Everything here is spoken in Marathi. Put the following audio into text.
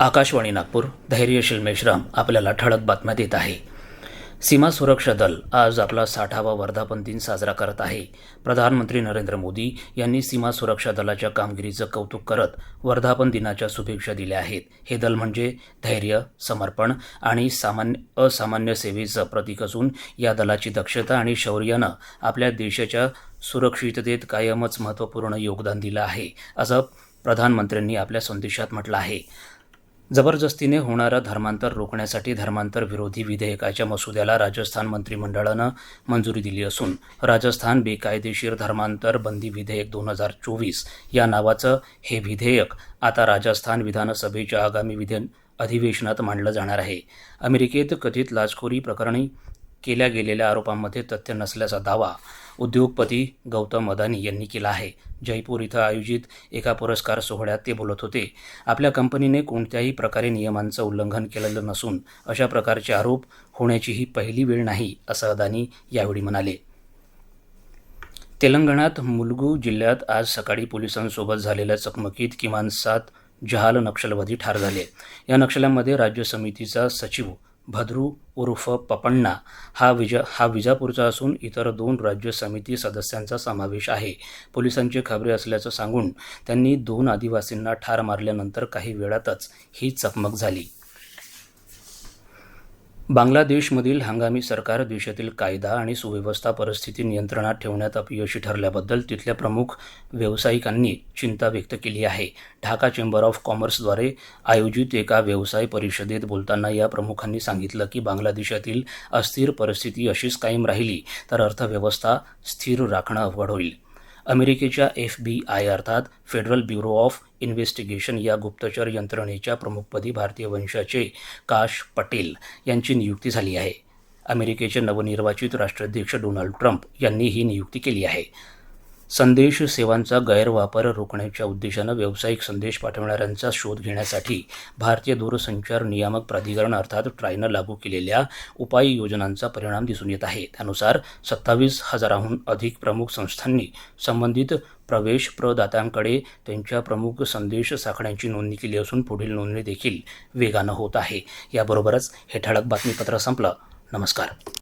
आकाशवाणी नागपूर धैर्यशील मेश्राम आपल्याला ठळक बातम्या देत आहे. सीमा सुरक्षा दल आज आपला साठावा वर्धापन दिन साजरा करत आहे. प्रधानमंत्री नरेंद्र मोदी यांनी सीमा सुरक्षा दलाच्या कामगिरीचं कौतुक करत वर्धापन दिनाच्या शुभेच्छा दिल्या आहेत. हे दल म्हणजे धैर्य समर्पण आणि सामान्य असामान्य सेवेचं प्रतीक असून या दलाची दक्षता आणि शौर्यानं आपल्या देशाच्या सुरक्षिततेत कायमच महत्त्वपूर्ण योगदान दिलं आहे असं प्रधानमंत्र्यांनी आपल्या संदेशात म्हटलं आहे. जबरदस्तीने होणारं धर्मांतर रोखण्यासाठी धर्मांतर विरोधी विधेयकाच्या मसुद्याला राजस्थान मंत्रिमंडळानं मंजुरी दिली असून राजस्थान बेकायदेशीर धर्मांतर बंदी विधेयक दोन हजार चोवीस या नावाचं हे विधेयक आता राजस्थान विधानसभेच्या आगामी विधान अधिवेशनात मांडलं जाणार आहे. अमेरिकेत कथित लाचखोरी प्रकरणी केल्या गेलेल्या आरोपांमध्ये तथ्य नसल्याचा दावा उद्योगपती गौतम अदानी यांनी केला आहे. जयपूर इथं आयोजित एका पुरस्कार सोहळ्यात ते बोलत होते आपल्या कंपनीने कोणत्याही प्रकारे नियमांचं उल्लंघन केलेलं नसून अशा प्रकारचे आरोप होण्याची ही पहिली वेळ नाही असं अदानी यावेळी म्हणाले. तेलंगणात मुलगू जिल्ह्यात आज सकाळी पोलिसांसोबत झालेल्या चकमकीत किमान सात जहाल नक्षलवादी ठार झाले. या नक्षल्यांमध्ये राज्य समितीचा सचिव भद्रू उर्फ पपण्णा हा विजा हा विजापूरचा असून इतर दोन राज्य समिती सदस्यांचा समावेश आहे. पोलिसांची खबरे असल्याचं सांगून त्यांनी दोन आदिवासींना ठार मारल्यानंतर काही वेळातच ही चकमक झाली. बांगलादेशमधील हंगामी सरकार देशातील कायदा आणि सुव्यवस्था परिस्थिती नियंत्रणात ठेवण्यात अपयशी ठरल्याबद्दल तिथल्या प्रमुख व्यावसायिकांनी चिंता व्यक्त केली आहे. ढाका चेंबर ऑफ कॉमर्सद्वारे आयोजित एका व्यवसाय परिषदेत बोलताना या प्रमुखांनी सांगितलं की बांगलादेशातील अस्थिर परिस्थिती अशीच कायम राहिली तर अर्थव्यवस्था स्थिर राखणं अवघड होईल. अमेरिकेच्या एफ बी आय अर्थात फेडरल ब्युरो ऑफ इन्व्हेस्टिगेशन या गुप्तचर यंत्रणेच्या प्रमुखपदी भारतीय वंशाचे काश पटेल यांची नियुक्ती झाली आहे. अमेरिकेचे नवनिर्वाचित राष्ट्राध्यक्ष डोनाल्ड ट्रम्प यांनी ही नियुक्ती केली आहे. संदेश सेवांचा गैरवापर रोखण्याच्या उद्देशानं व्यावसायिक संदेश पाठवणाऱ्यांचा शोध घेण्यासाठी भारतीय दूरसंचार नियामक प्राधिकरण अर्थात ट्रायनं लागू केलेल्या उपाययोजनांचा परिणाम दिसून येत आहे. त्यानुसार सत्तावीस हजाराहून अधिक प्रमुख संस्थांनी संबंधित प्रवेश प्रदात्यांकडे त्यांच्या प्रमुख संदेश साखळ्यांची नोंदणी केली असून पुढील नोंदणी देखील वेगानं होत आहे. याबरोबरच हे ठळक बातमीपत्र संपलं. नमस्कार.